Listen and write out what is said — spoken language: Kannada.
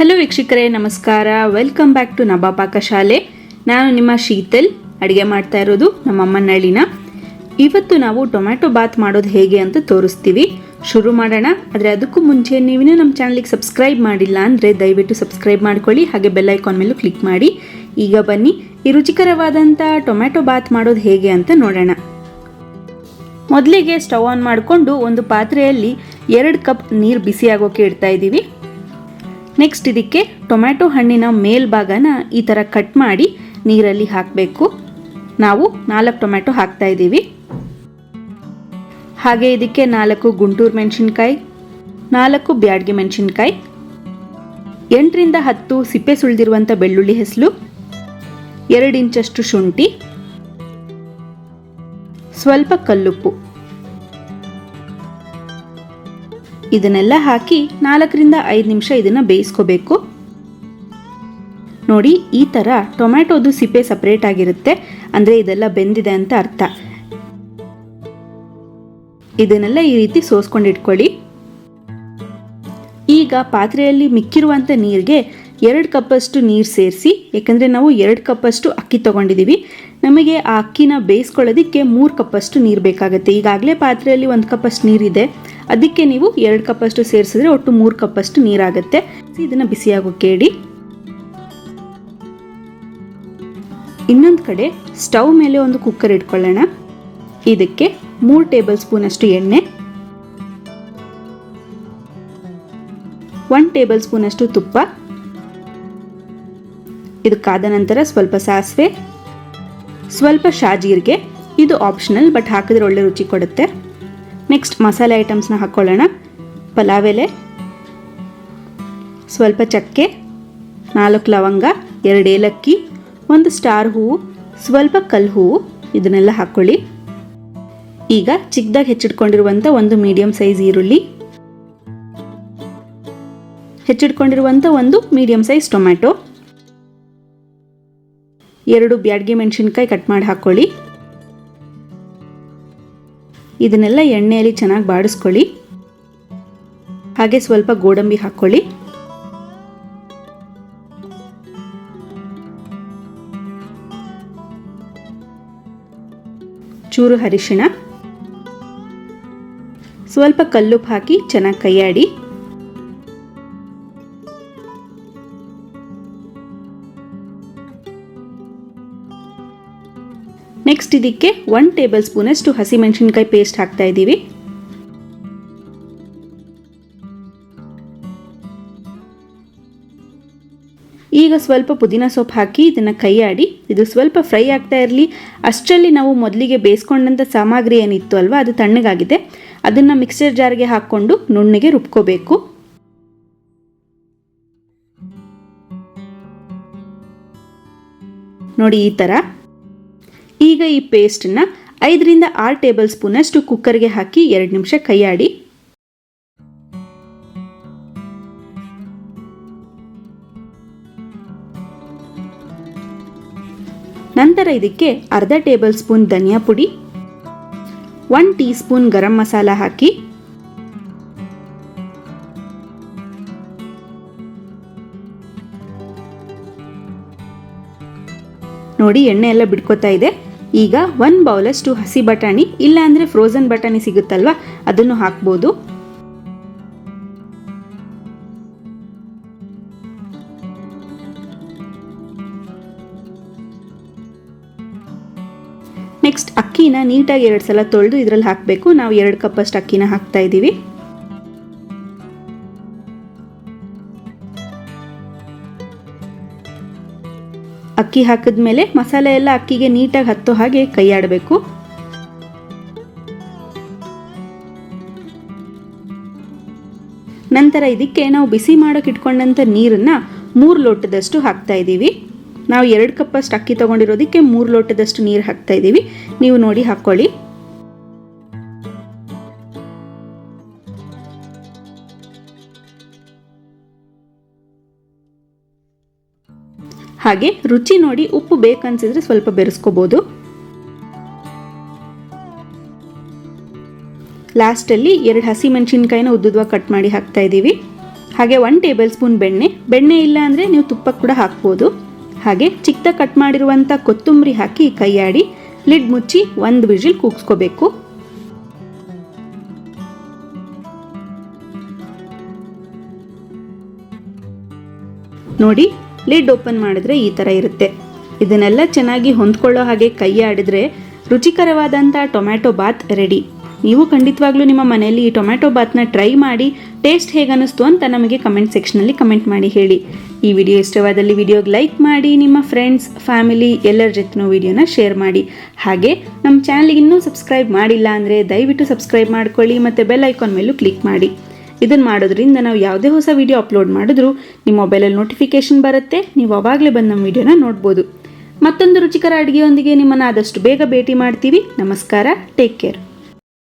ಹಲೋ ವೀಕ್ಷಕರೇ, ನಮಸ್ಕಾರ. ವೆಲ್ಕಮ್ ಬ್ಯಾಕ್ ಟು ನಬಾ ಪಾಕಶಾಲೆ ನಾನು ನಿಮ್ಮ ಶೀತಲ್. ಅಡುಗೆ ಮಾಡ್ತಾ ಇರೋದು ನಮ್ಮಮ್ಮನ ಹಳ್ಳಿನ. ಇವತ್ತು ನಾವು ಟೊಮ್ಯಾಟೊ ಬಾತ್ ಮಾಡೋದು ಹೇಗೆ ಅಂತ ತೋರಿಸ್ತೀವಿ. ಶುರು ಮಾಡೋಣ. ಆದರೆ ಅದಕ್ಕೂ ಮುಂಚೆ ನೀವಿನ್ನೂ ನಮ್ಮ ಚಾನಲಿಗೆ ಸಬ್ಸ್ಕ್ರೈಬ್ ಮಾಡಿಲ್ಲ ಅಂದರೆ ದಯವಿಟ್ಟು ಸಬ್ಸ್ಕ್ರೈಬ್ ಮಾಡ್ಕೊಳ್ಳಿ. ಹಾಗೆ ಬೆಲ್ ಐಕಾನ್ ಮೇಲೂ ಕ್ಲಿಕ್ ಮಾಡಿ. ಈಗ ಬನ್ನಿ. ಈ ರುಚಿಕರವಾದಂಥ ಟೊಮ್ಯಾಟೊ ಬಾತ್ ಮಾಡೋದು ಹೇಗೆ ಅಂತ ನೋಡೋಣ. ಮೊದಲಿಗೆ ಸ್ಟವ್ ಆನ್ ಮಾಡಿಕೊಂಡು ಒಂದು ಪಾತ್ರೆಯಲ್ಲಿ ಎರಡು ಕಪ್ ನೀರು ಬಿಸಿ ಆಗೋಕೆ ಇಡ್ತಾ ಇದ್ದೀವಿ. ನೆಕ್ಸ್ಟ್ ಇದಕ್ಕೆ ಟೊಮ್ಯಾಟೊ ಹಣ್ಣಿನ ಮೇಲ್ಭಾಗನ ಈ ಥರ ಕಟ್ ಮಾಡಿ ನೀರಲ್ಲಿ ಹಾಕಬೇಕು. ನಾವು ನಾಲ್ಕು ಟೊಮ್ಯಾಟೊ ಹಾಕ್ತಾ ಇದ್ದೀವಿ. ಹಾಗೆ ಇದಕ್ಕೆ ನಾಲ್ಕು ಗುಂಟೂರು ಮೆಣಸಿನ್ಕಾಯಿ, ನಾಲ್ಕು ಬ್ಯಾಡ್ಗೆ ಮೆಣಸಿನ್ಕಾಯಿ, ಎಂಟರಿಂದ ಹತ್ತು ಸಿಪ್ಪೆ ಸುಳಿದಿರುವಂಥ ಬೆಳ್ಳುಳ್ಳಿ ಹೆಸಲು, ಎರಡು ಇಂಚಷ್ಟು ಶುಂಠಿ, ಸ್ವಲ್ಪ ಕಲ್ಲುಪ್ಪು. ಇದನ್ನೆಲ್ಲ ಹಾಕಿ ನಾಲ್ಕರಿಂದ ಐದು ನಿಮಿಷ ಇದನ್ನು ಬೇಯಿಸ್ಕೋಬೇಕು. ನೋಡಿ, ಈ ಥರ ಟೊಮ್ಯಾಟೋದು ಸಿಪ್ಪೆ ಸಪ್ರೇಟ್ ಆಗಿರುತ್ತೆ. ಅಂದರೆ ಇದೆಲ್ಲ ಬೆಂದಿದೆ ಅಂತ ಅರ್ಥ. ಇದನ್ನೆಲ್ಲ ಈ ರೀತಿ ಸೋಸ್ಕೊಂಡಿಟ್ಕೊಳ್ಳಿ ಈಗ ಪಾತ್ರೆಯಲ್ಲಿ ಮಿಕ್ಕಿರುವಂಥ ನೀರಿಗೆ ಎರಡು ಕಪ್ಪಷ್ಟು ನೀರು ಸೇರಿಸಿ ಯಾಕಂದರೆ ನಾವು ಎರಡು ಕಪ್ಪಷ್ಟು ಅಕ್ಕಿ ತೊಗೊಂಡಿದ್ದೀವಿ ನಮಗೆ ಆ ಅಕ್ಕಿನ ಬೇಯಿಸ್ಕೊಳ್ಳೋದಕ್ಕೆ ಮೂರು ಕಪ್ಪಷ್ಟು ನೀರು ಬೇಕಾಗುತ್ತೆ. ಈಗಾಗಲೇ ಪಾತ್ರೆಯಲ್ಲಿ ಒಂದು ಕಪ್ಪಷ್ಟು ನೀರಿದೆ ಅದಕ್ಕೆ ನೀವು ಎರಡು ಕಪ್ಪಷ್ಟು ಸೇರಿಸಿದ್ರೆ ಒಟ್ಟು ಮೂರು ಕಪ್ಪಷ್ಟು ನೀರಾಗುತ್ತೆ. ಇದನ್ನು ಬಿಸಿಯಾಗೋಕ್ಕೆ ಇಡಿ ಇನ್ನೊಂದು ಕಡೆ ಸ್ಟವ್ ಮೇಲೆ ಒಂದು ಕುಕ್ಕರ್ ಇಟ್ಕೊಳ್ಳೋಣ. ಇದಕ್ಕೆ ಮೂರು ಟೇಬಲ್ ಸ್ಪೂನಷ್ಟು ಎಣ್ಣೆ. ಒನ್ ಟೇಬಲ್ ಸ್ಪೂನಷ್ಟು ತುಪ್ಪ. ಇದು ಕಾದ ನಂತರ ಸ್ವಲ್ಪ ಸಾಸಿವೆ, ಸ್ವಲ್ಪ ಶಾಜೀರಿಗೆ. ಇದು ಆಪ್ಷನಲ್ ಬಟ್ ಹಾಕಿದ್ರೆ ಒಳ್ಳೆ ರುಚಿ ಕೊಡುತ್ತೆ. ನೆಕ್ಸ್ಟ್ ಮಸಾಲೆ ಐಟಮ್ಸ್ನ ಹಾಕ್ಕೊಳ್ಳೋಣ ಪಲಾವ್ ಎಲೆ, ಸ್ವಲ್ಪ ಚಕ್ಕೆ, ನಾಲ್ಕು ಲವಂಗ, ಎರಡು ಏಲಕ್ಕಿ, ಒಂದು ಸ್ಟಾರ್ ಹೂವು, ಸ್ವಲ್ಪ ಕಲ್ಲು ಹೂವು, ಇದನ್ನೆಲ್ಲ ಹಾಕ್ಕೊಳ್ಳಿ ಈಗ ಚಿಕ್ಕದಾಗಿ ಹೆಚ್ಚಿಟ್ಕೊಂಡಿರುವಂಥ ಒಂದು ಮೀಡಿಯಂ ಸೈಜ್ ಈರುಳ್ಳಿ. ಹೆಚ್ಚಿಟ್ಕೊಂಡಿರುವಂಥ ಒಂದು ಮೀಡಿಯಂ ಸೈಜ್ ಟೊಮ್ಯಾಟೊ ಎರಡು ಬ್ಯಾಡ್ಗೆ ಮೆಣಸಿನ್ಕಾಯಿ ಕಟ್ ಮಾಡಿ ಹಾಕ್ಕೊಳ್ಳಿ ಇದನ್ನೆಲ್ಲ ಎಣ್ಣೆಯಲ್ಲಿ ಚೆನ್ನಾಗಿ ಬಾಡಿಸ್ಕೊಳ್ಳಿ. ಹಾಗೆ ಸ್ವಲ್ಪ ಗೋಡಂಬಿ ಹಾಕ್ಕೊಳ್ಳಿ ಚೂರು ಅರಿಶಿಣ. ಸ್ವಲ್ಪ ಕಲ್ಲುಪ್ಪು ಹಾಕಿ ಚೆನ್ನಾಗಿ ಕೈಯಾಡಿ. ನೆಕ್ಸ್ಟ್ ಇದಕ್ಕೆ ಒನ್ ಟೇಬಲ್ ಸ್ಪೂನಷ್ಟು ಹಸಿಮೆಣಸಿನ್ಕಾಯಿ ಪೇಸ್ಟ್ ಹಾಕ್ತಾ ಇದ್ದೀವಿ. ಈಗ ಸ್ವಲ್ಪ ಪುದೀನ ಸೊಪ್ಪು ಹಾಕಿ ಇದನ್ನು ಕೈಯಾಡಿ, ಇದು ಸ್ವಲ್ಪ ಫ್ರೈ ಆಗ್ತಾ ಇರಲಿ. ಅಷ್ಟರಲ್ಲಿ ನಾವು ಮೊದಲಿಗೆ ಬೇಯಿಸ್ಕೊಂಡಂಥ ಸಾಮಗ್ರಿ ಏನಿತ್ತು ಅಲ್ವಾ, ಅದು ತಣ್ಣಗಾಗಿದೆ. ಅದನ್ನು ಮಿಕ್ಸರ್ ಜಾರ್ಗೆ ಹಾಕ್ಕೊಂಡು ನುಣ್ಣಗೆ ರುಬ್ಕೋಬೇಕು. ನೋಡಿ ಈ ಥರ ಈಗ ಈ ಪೇಸ್ಟನ್ನ ಐದರಿಂದ ಆರು ಟೇಬಲ್ ಸ್ಪೂನಷ್ಟು ಕುಕ್ಕರ್ಗೆ ಹಾಕಿ ಎರಡು ನಿಮಿಷ ಕೈಯಾಡಿ. ನಂತರ ಇದಕ್ಕೆ ಅರ್ಧ ಟೇಬಲ್ ಸ್ಪೂನ್ ಧನಿಯಾ ಪುಡಿ one teaspoon garam masala ಹಾಕಿ. ನೋಡಿ ಎಣ್ಣೆ ಎಲ್ಲ ಬಿಡ್ಕೋತಾ ಇದೆ. ಈಗ ಒನ್ ಬೌಲಷ್ಟು ಹಸಿ ಬಟಾಣಿ ಇಲ್ಲ ಅಂದರೆ ಫ್ರೋಝನ್ ಬಟಾಣಿ ಸಿಗುತ್ತಲ್ವ? ಅದನ್ನು ಹಾಕ್ಬೋದು. ನೆಕ್ಸ್ಟ್ ಅಕ್ಕಿನ ನೀಟಾಗಿ ಎರಡು ಸಲ ತೊಳೆದು ಇದರಲ್ಲಿ ಹಾಕಬೇಕು. ನಾವು ಎರಡು ಕಪ್ಪಷ್ಟು ಅಕ್ಕಿನ ಹಾಕ್ತಾ ಇದ್ದೀವಿ. ಅಕ್ಕಿ ಹಾಕಿದ ಮೇಲೆ ಮಸಾಲೆ ಎಲ್ಲ ಅಕ್ಕಿಗೆ ನೀಟಾಗಿ ಹತ್ತೋ ಹಾಗೆ ಕೈಯಾಡಬೇಕು. ನಂತರ ಇದಕ್ಕೆ ನಾವು ಬಿಸಿ ಮಾಡೋಕೆ ಇಟ್ಕೊಂಡಂಥ ನೀರನ್ನು ಮೂರು ಲೋಟದಷ್ಟು ಹಾಕ್ತಾ ಇದ್ದೀವಿ. ನಾವು ಎರಡು ಕಪ್ಪಷ್ಟು ಅಕ್ಕಿ ತೊಗೊಂಡಿರೋದಕ್ಕೆ ಮೂರು ಲೋಟದಷ್ಟು ನೀರು ಹಾಕ್ತಾ ಇದ್ದೀವಿ. ನೀವು ನೋಡಿ ಹಾಕ್ಕೊಳ್ಳಿ. ಹಾಗೆ ರುಚಿ ನೋಡಿ ಉಪ್ಪು ಬೇಕನ್ಸಿದ್ರೆ ಸ್ವಲ್ಪ ಬೆರೆಸ್ಕೋಬೋದು. ಲಾಸ್ಟಲ್ಲಿ ಎರಡು ಹಸಿ ಮೆಣಸಿನಕಾಯಿನ ಉದ್ದುದ್ವಾಗಿ ಕಟ್ ಮಾಡಿ ಹಾಕ್ತಾ ಇದ್ದೀವಿ. ಹಾಗೆ ಒನ್ ಟೇಬಲ್ ಸ್ಪೂನ್ ಬೆಣ್ಣೆ. ಬೆಣ್ಣೆ ಇಲ್ಲ ಅಂದರೆ ನೀವು ತುಪ್ಪ ಕೂಡ ಹಾಕ್ಬೋದು. ಹಾಗೆ ಚಿಕ್ಕ ಕಟ್ ಮಾಡಿರುವಂಥ ಕೊತ್ತಂಬರಿ ಹಾಕಿ ಕೈಯಾಡಿ ಲಿಡ್ ಮುಚ್ಚಿ ಒಂದು ವಿಜಿಲ್ ಕೂಗಿಸ್ಕೋಬೇಕು. ನೋಡಿ ಲಿಡ್ ಓಪನ್ ಮಾಡಿದ್ರೆ ಈ ಥರ ಇರುತ್ತೆ. ಇದನ್ನೆಲ್ಲ ಚೆನ್ನಾಗಿ ಹೊಂದ್ಕೊಳ್ಳೋ ಹಾಗೆ ಕೈ ಆಡಿದ್ರೆ ರುಚಿಕರವಾದಂಥ ಟೊಮ್ಯಾಟೊ ಬಾತ್ ರೆಡಿ. ನೀವು ಖಂಡಿತವಾಗ್ಲೂ ನಿಮ್ಮ ಮನೆಯಲ್ಲಿ ಈ ಟೊಮ್ಯಾಟೊ ಬಾತ್ನ ಟ್ರೈ ಮಾಡಿ, ಟೇಸ್ಟ್ ಹೇಗೆ ಅನ್ನಿಸ್ತು ಅಂತ ನಮಗೆ ಕಮೆಂಟ್ ಸೆಕ್ಷನಲ್ಲಿ ಕಮೆಂಟ್ ಮಾಡಿ ಹೇಳಿ. ಈ ವಿಡಿಯೋ ಇಷ್ಟವಾದಲ್ಲಿ ವಿಡಿಯೋಗೆ ಲೈಕ್ ಮಾಡಿ, ನಿಮ್ಮ ಫ್ರೆಂಡ್ಸ್, ಫ್ಯಾಮಿಲಿ ಎಲ್ಲರ ಜೊತೆನೂ ವಿಡಿಯೋನ ಶೇರ್ ಮಾಡಿ. ಹಾಗೆ ನಮ್ಮ ಚಾನಲ್ಗೆ ಇನ್ನೂ ಸಬ್ಸ್ಕ್ರೈಬ್ ಮಾಡಿಲ್ಲ ಅಂದರೆ ದಯವಿಟ್ಟು ಸಬ್ಸ್ಕ್ರೈಬ್ ಮಾಡ್ಕೊಳ್ಳಿ ಮತ್ತು ಬೆಲ್ ಐಕಾನ್ ಮೇಲೂ ಕ್ಲಿಕ್ ಮಾಡಿ. ಇದನ್ನು ಮಾಡೋದ್ರಿಂದ ನಾವು ಯಾವುದೇ ಹೊಸ ವಿಡಿಯೋ ಅಪ್ಲೋಡ್ ಮಾಡಿದ್ರೂ ನಿಮ್ಮ ಮೊಬೈಲಲ್ಲಿ ನೋಟಿಫಿಕೇಶನ್ ಬರುತ್ತೆ. ನೀವು ಅವಾಗಲೇ ಬಂದು ನಮ್ಮ ವಿಡಿಯೋನ ನೋಡ್ಬೋದು. ಮತ್ತೊಂದು ರುಚಿಕರ ಅಡುಗೆಯೊಂದಿಗೆ ನಿಮ್ಮನ್ನು ಆದಷ್ಟು ಬೇಗ ಭೇಟಿ ಮಾಡ್ತೀವಿ. ನಮಸ್ಕಾರ. Take care